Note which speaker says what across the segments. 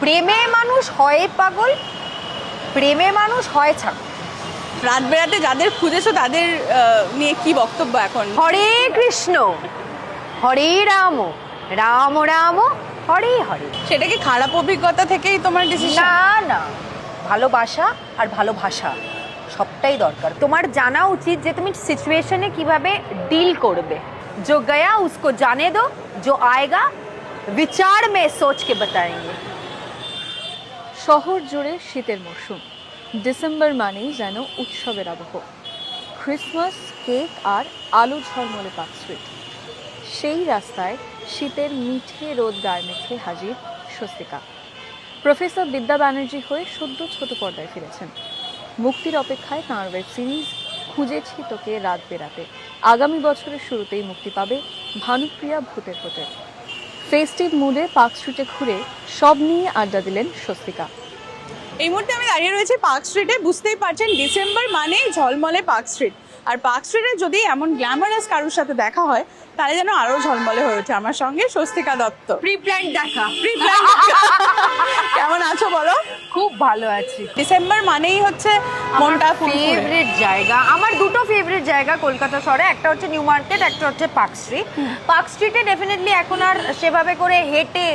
Speaker 1: প্রেমে মানুষ হয় পাগল প্রেমে মানুষ হয় ছাগল
Speaker 2: রাত বেড়াতে যাদের খুঁজেছো তাদের আহ, নিয়ে কি বক্তব্য এখন
Speaker 1: হরে কৃষ্ণ হরে রাম রাম রাম হরে হরে
Speaker 2: সেটা কি খারাপ অভিজ্ঞতা থেকেই তোমার ডিসিশন
Speaker 1: না না ভালোবাসা আর ভালোবাসা সবটাই দরকার তোমার জানা উচিত যে তুমি সিচুয়েশনে কিভাবে ডিল করবে जो गया उसको जाने दो जो आएगा विचार में सोच के बताएंगे
Speaker 3: শহর জুড়ে শীতের মরশুম। ডিসেম্বর মানেই যেন উৎসবের আবহ। ক্রিসমাস, কেক আর আলো ঝলমলে পার্ক স্ট্রিট সেই রাস্তায় শীতের মিঠে রোদ গায়ে মেখে হাজির স্বস্তিকা। প্রফেসর বিদ্যা ব্যানার্জি হয়ে সদ্য ছোট পর্দায় ফিরেছেন। মুক্তির অপেক্ষায় তাঁর ওয়েব সিরিজ খুঁজেছি তোকে রাত বেরাতে আগামী বছরের শুরুতেই মুক্তি পাবে ভানুপ্রিয়া ভূতের হোটেল। ফেস্টিভ মুডে পার্ক স্ট্রিটে ঘুরে সব নিয়ে আড্ডা দিলেন স্বস্তিকা।
Speaker 2: এই মুহূর্তে আমি দাঁড়িয়ে রয়েছি পার্ক স্ট্রিটে, বুঝতেই পারছেন ডিসেম্বর মানে ঝলমলে পার্ক স্ট্রিট। আর পার্ক স্ট্রিটে যদি এমন গ্ল্যামারাস কারোর সাথে দেখা হয় তাহলে যেন আরও ঝলমলে হয়ে ওঠে আমার সঙ্গে স্বস্তিকা দত্ত।
Speaker 1: প্রি প্ল্যান দেখা
Speaker 2: Pre-planned কেমন আছো বলো?
Speaker 1: খুব ভালো আছি।
Speaker 2: ডিসেম্বর মানেই হচ্ছে মনটা
Speaker 1: ফেভারিট জায়গা। আমার দুটো ফেভারিট জায়গা কলকাতা শহরে। একটা হচ্ছে নিউ মার্কেট একটা হচ্ছে পার্ক স্ট্রিট পার্ক স্ট্রিটে ডেফিনেটলি এখন আর সেভাবে করে হেঁটে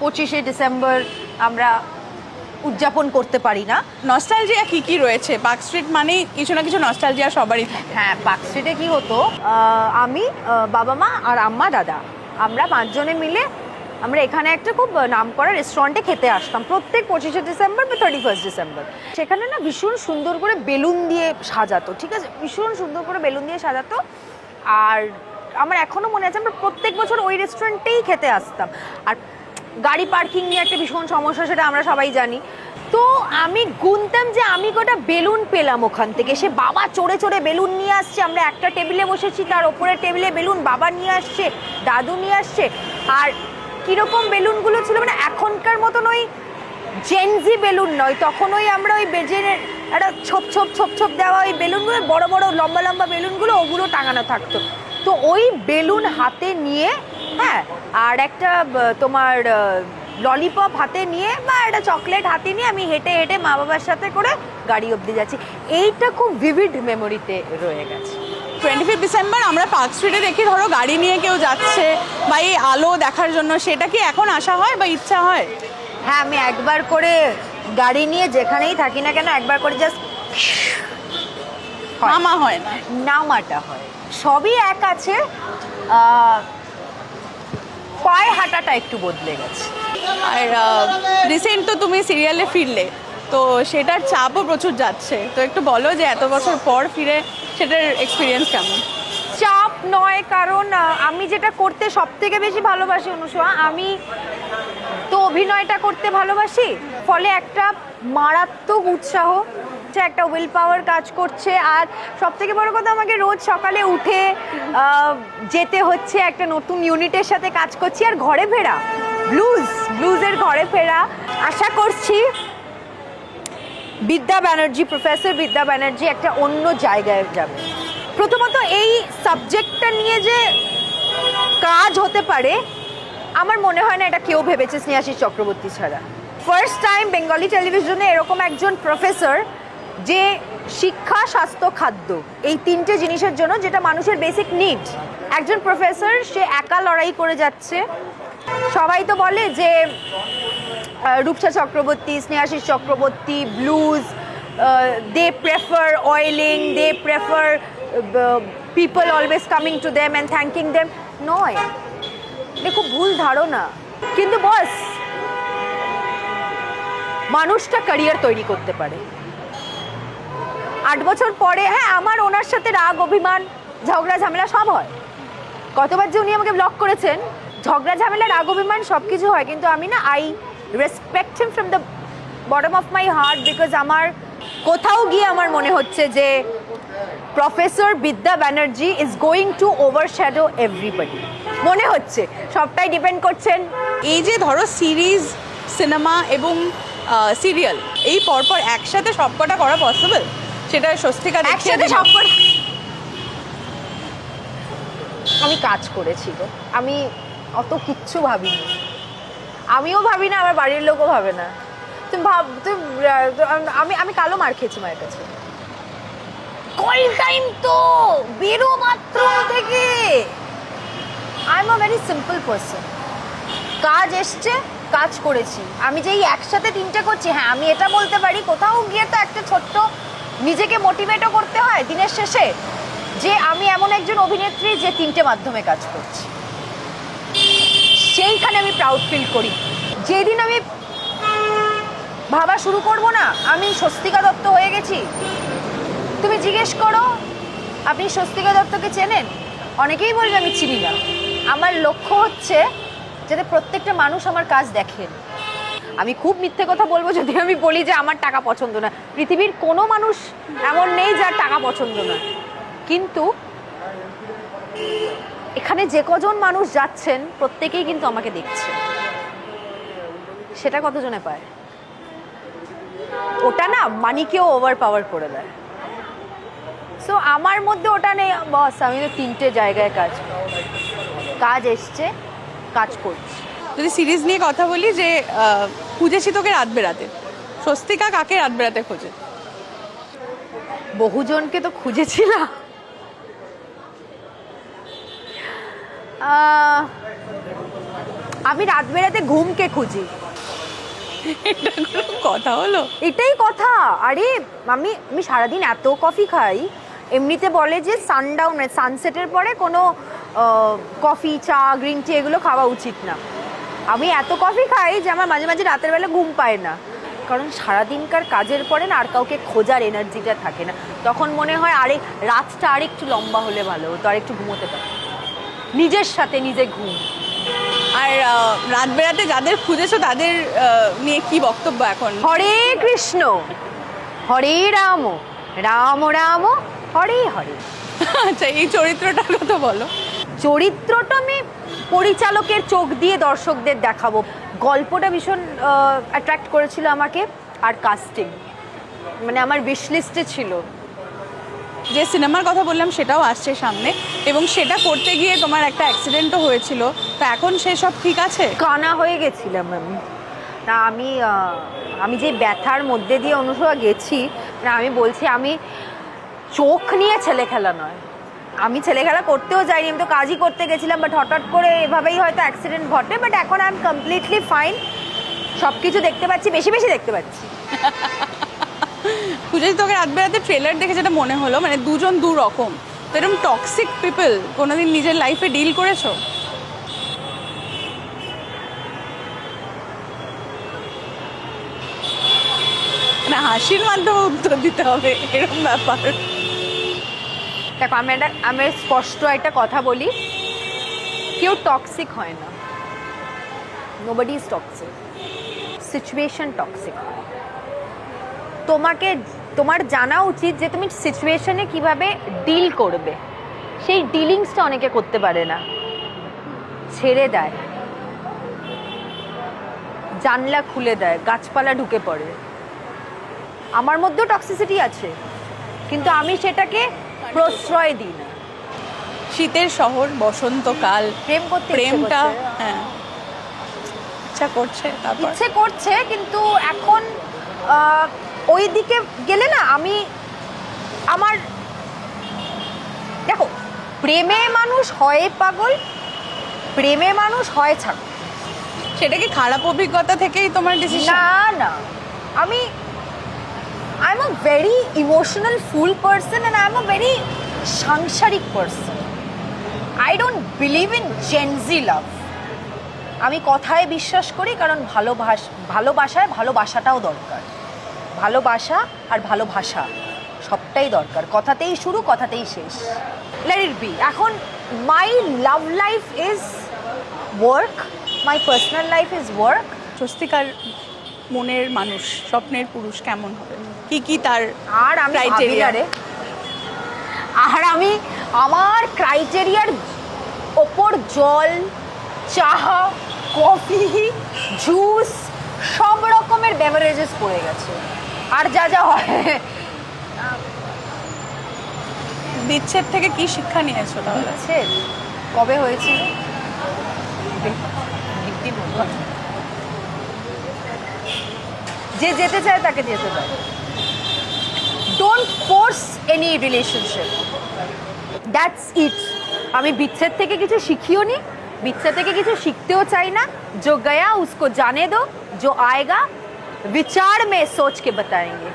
Speaker 1: পঁচিশে ডিসেম্বর আমরা উদযাপন করতে পারি না।
Speaker 2: নস্টালজিয়া কি কি রয়েছে? পার্ক স্ট্রিট মানেই কিছু না কিছু নস্টালজিয়া সবারই থাকে।
Speaker 1: হ্যাঁ পার্ক স্ট্রিটে কি হতো? আমি বাবা মা আর আম্মা দাদা। আমরা পাঁচজনে মিলে আমরা এখানে একটা খুব নাম করা রেস্টুরেন্টে খেতে আসতাম। প্রত্যেক পঁচিশে ডিসেম্বর বা থার্টি ফার্স্ট ডিসেম্বর। সেখানে না ভীষণ সুন্দর করে বেলুন দিয়ে সাজাতো ঠিক আছে? ভীষণ সুন্দর করে বেলুন দিয়ে সাজাতো। আর আমার এখনও মনে আছে আমরা প্রত্যেক বছর ওই রেস্টুরেন্টেই খেতে আসতাম। আর গাড়ি পার্কিং নিয়ে একটা ভীষণ সমস্যা, সেটা আমরা সবাই জানি। তো আমি গুনতাম যে আমি গোটা বেলুন পেলাম ওখান থেকে। সে বাবা চড়ে চড়ে বেলুন নিয়ে আসছে, আমরা একটা টেবিলে বসেছি, তার ওপরের টেবিলে বেলুন, বাবা নিয়ে আসছে, দাদু নিয়ে আসছে। আর কীরকম বেলুনগুলো ছিল মানে এখনকার মতন ওই জেনজি বেলুন নয়, তখন ওই আমরা ওই বেজের একটা ছোপ ছোপ ছোপ ছোপ দেওয়া ওই বেলুনগুলো, বড় বড়, লম্বা লম্বা বেলুনগুলো, ওগুলো টাঙানো থাকতো। তো ওই বেলুন হাতে নিয়ে হ্যাঁ আর একটা তোমার ললিপপ হাতে নিয়ে বা একটা চকলেট হাতে নিয়ে আমি হেঁটে হেঁটে মা বাবার সাথে করে গাড়ি অবধি যাচ্ছি। এইটা খুব ভিভিড মেমোরিতে রয়ে গেছে।
Speaker 2: টোয়েন্টি ফিফ ডিসেম্বর আমরা পার্ক স্ট্রিটে দেখি ধরো গাড়ি নিয়ে কেউ যাচ্ছে বা এই আলো দেখার জন্য সেটা কি এখন আসা হয় বা ইচ্ছা হয়?
Speaker 1: হ্যাঁ আমি একবার করে গাড়ি নিয়ে যেখানেই থাকি না কেন একবার করে জাস্ট
Speaker 2: নামা হয় না।
Speaker 1: নামাটা হয়। সবই এক আছে। আহ, পায়ে হাঁটাটা একটু বদলে গেছে।
Speaker 2: আর রিসেন্ট তো তুমি সিরিয়ালে ফিরলে, তো সেটার চাপও প্রচুর যাচ্ছে। তো একটু বলো যে এত বছর পর ফিরে সেটার এক্সপিরিয়েন্স কেমন?
Speaker 1: চাপ নয়, কারণ আমি যেটা করতে সব থেকে বেশি ভালোবাসি অনুসোয়া আমি তো অভিনয়টা করতে ভালোবাসি, ফলে একটা মারাত্মক উৎসাহ যে একটা উইল পাওয়ার কাজ করছে। আর সব থেকে বড় কথা, আমাকে রোজ সকালে উঠে যেতে হচ্ছে একটা নতুন ইউনিটের সাথে কাজ করছি। আর ঘরে ফেরা ব্লুজ ব্লুজের ঘরে ফেরা, আশা করছি বিদ্যা ব্যানার্জি প্রফেসর বিদ্যা ব্যানার্জি একটা অন্য জায়গায় যাবে। প্রথমত এই সাবজেক্টটা নিয়ে যে কাজ হতে পারে, আমার মনে হয় না এটা কেউ ভেবেছে স্নেহাশিস চক্রবর্তী ছাড়া। ফার্স্ট টাইম বেঙ্গলি টেলিভিশনে এরকম একজন প্রফেসর যে শিক্ষা, স্বাস্থ্য, খাদ্য, এই তিনটে জিনিসের জন্য যেটা মানুষের বেসিক নিড একজন প্রফেসর সে একা লড়াই করে যাচ্ছে। সবাই তো বলে যে Rupsa Chakraborty, Snehashis Chakraborty blues they prefer oiling they prefer people always coming to them and thanking them নয়। এটা খুব ভুল ধারণা। কিন্তু বস মানুষটা ক্যারিয়ার তৈরি করতে পারে। আট বছর পরে হ্যাঁ আমার ওনার সাথে রাগ, অভিমান, ঝগড়া, ঝামেলা সব হয়। কতবার যে উনি আমাকে ব্লক করেছেন, ঝগড়া, ঝামেলা, রাগ, অভিমান সব কিছু হয়, কিন্তু আমি না I respect him from the bottom of my heart because আমার কোথাও গিয়ে আমার মনে হচ্ছে যে professor Vidya Banerjee is going to overshadow everybody মনে হচ্ছে, সবটাই ডিপেন্ড করছেন।
Speaker 2: এই যে ধরো সিরিজ সিনেমা এবং সিরিয়াল এই পরপর একসাথে সবকটা করা পসিবল সেটা স্বস্তিকা
Speaker 1: একসাথে। সব আমি কাজ করেছি গো। আমি অত কিচ্ছু ভাবিনি। আমিও ভাবি না আমার বাড়ির লোকও ভাবে না। তুমি ভাব তুমি আমি আমি কালো মার খেয়েছি মায়ের কাছে। কল টাইম তো! বেরো মাত্র থেকে! I am a very simple person কাজ এসছে কাজ করেছি। আমি যেই একসাথে তিনটে করছি হ্যাঁ আমি এটা বলতে পারি কোথাও গিয়ে তো একটা ছোট্ট নিজেকে মোটিভেটও করতে হয় দিনের শেষে যে আমি এমন একজন অভিনেত্রী যে তিনটে মাধ্যমে কাজ করছি। সেইখানে আমি প্রাউড ফিল করি। যেদিন আমি ভাবা শুরু করব না, আমি স্বস্তিকা দত্ত হয়ে গেছি। তুমি জিজ্ঞেস করো, আপনি স্বস্তিকা দত্তকে চেনেন? অনেকেই বলবে আমি চিনি না। আমার লক্ষ্য হচ্ছে যাতে প্রত্যেকটা মানুষ আমার কাজ দেখেন। আমি খুব মিথ্যে কথা বলব যদি আমি বলি যে আমার টাকা পছন্দ না পৃথিবীর কোনো মানুষ এমন নেই যার টাকা পছন্দ না কিন্তু এখানে যে কজন মানুষ যাচ্ছেন, প্রত্যেকেই কিন্তু আমাকে দেখছে। সেটা কতজনে পায়? ওটা না, মানিকেও ওভার পাওয়ার করে দেয়। সো আমার মধ্যে ওটা নেই। বস আমি তো তিনটে জায়গায় কাজ কাজ এসছে, কাজ করছি।
Speaker 2: যদি সিরিজ নিয়ে কথা বলি যে খুঁজেছি তোকে রাত বেড়াতে। স্বস্তিকা কাকে রাত বেড়াতে খোঁজে?
Speaker 1: বহুজনকে তো খুঁজেছিলাম। আমি রাত বেড়াতে ঘুমকে খুঁজি।
Speaker 2: কথা হলো?
Speaker 1: এটাই কথা। আরে আমি আমি সারাদিন এত কফি খাই এমনিতে বলে যে সানডাউন সানসেটের পরে কোনো কফি চা গ্রিন টি এগুলো খাওয়া উচিত না। আমি এত কফি খাই যে আমার মাঝে মাঝে রাতের বেলা ঘুম পায় না। কারণ সারাদিনকার কাজের পরে না আর কাউকে খোঁজার এনার্জিটা থাকে না। তখন মনে হয় আরে রাতটা আরেকটু লম্বা হলে ভালো হতো আর একটু ঘুমোতে পারে নিজের সাথে নিজে ঘুম।
Speaker 2: আর রাত বেরাতে যাদের খুঁজেছো তাদের নিয়ে কি বক্তব্য এখন?
Speaker 1: হরে কৃষ্ণ। হরে রাম। রাম রাম হরে হরে।
Speaker 2: আচ্ছা এই চরিত্রটার কথা বলো।
Speaker 1: চরিত্রটা আমি পরিচালকের চোখ দিয়ে দর্শকদের দেখাবো। গল্পটা ভীষণ অ্যাট্রাক্ট করেছিল আমাকে আর কাস্টিং মানে আমার লিস্টে ছিল।
Speaker 2: যে সিনেমার কথা বললাম সেটাও আসছে সামনে এবং সেটা করতে গিয়ে তোমার একটা অ্যাক্সিডেন্টও হয়েছিল। তো এখন সেসব ঠিক আছে?
Speaker 1: কানা হয়ে গেছিলাম আমি। না আমি আমি যে ব্যথার মধ্যে দিয়ে অনুসভা গেছি না আমি বলছি আমি চোখ নিয়ে ছেলে খেলা নয়। আমি ছেলে খেলা করতেও যাইনি, আমি তো কাজই করতে গেছিলাম বাট হঠাৎ করে এভাবেই হয়তো অ্যাক্সিডেন্ট ঘটে বাট এখন আই এম কমপ্লিটলি ফাইন সব কিছু দেখতে পাচ্ছি, বেশি বেশি দেখতে পাচ্ছি।
Speaker 2: খুঁজেছি তোকে রাত বেরাতে ট্রেলার দেখে যেটা মনে হলো মানে দুজন দু রকম তো এরকম টক্সিক পিপল কোনোদিন নিজের লাইফে ডিল করেছ? না হাসির মাধ্যমে উত্তর দিতে হবে এরকম ব্যাপার।
Speaker 1: দেখো, আমি একটা আমি স্পষ্ট একটা কথা বলি। কেউ টক্সিক হয় না। Nobody is toxic situation toxic তোমাকে তোমার জানা উচিত যে তুমি সিচুয়েশনে কীভাবে ডিল করবে। সেই ডিলিংসটা অনেকে করতে পারে না। ছেড়ে দেয়। জানলা খুলে দেয়। গাছপালা ঢুকে পড়ে। আমার মধ্যেও টক্সিসিটি আছে। কিন্তু আমি সেটাকে প্রশ্রয় দিই না।
Speaker 2: শীতের শহর বসন্তকাল
Speaker 1: প্রেম করতে
Speaker 2: প্রেমটা হ্যাঁ। ইচ্ছা করছে তারপর?
Speaker 1: ইচ্ছে করছে কিন্তু এখন ওই দিকে গেলে না আমি আমার দেখো প্রেমে মানুষ হয় পাগল প্রেমে মানুষ হয় ছাগল।
Speaker 2: সেটা কি খারাপ অভিজ্ঞতা থেকেই তোমার ডিসিশন
Speaker 1: না না। আমি I am a very emotional fool person and I am a very সাংসারিক person I don't believe in Gen Z love আমি কথায় বিশ্বাস করি কারণ ভালোবাস ভালোবাসায় ভালোবাসাটাও দরকার। ভালোবাসা আর ভালোবাসা সবটাই দরকার। কথাতেই শুরু, কথাতেই শেষ। লেট ইট বি এখন my love life is work my personal life is work
Speaker 2: স্বস্তিকার মনের মানুষ, স্বপ্নের পুরুষ কেমন হবে? কি কি তার
Speaker 1: আর আমি ভাবি
Speaker 2: Criteria.
Speaker 1: না রে আর আমি আমার ক্রাইটেরিয়ার ওপর জল চাহা কফি জুস সব রকমের বেভারেজেস পড়ে গেছে। আর যা যা হয়।
Speaker 2: বিচ্ছেদ থেকে কি শিক্ষা নিয়েছো তাহলে?
Speaker 1: বিচ্ছেদ? কবে হয়েছিল? যে যেতে চায় তাকে যেতে দাও। don't force any relationship that's it আমি বিচ্ছেদ থেকে কিছু শিখিও নি বিচ্ছেদ থেকে কিছু শিখতেও চাই না जो गया उसको जाने दो जो आएगा विचार में सोच के बताएंगे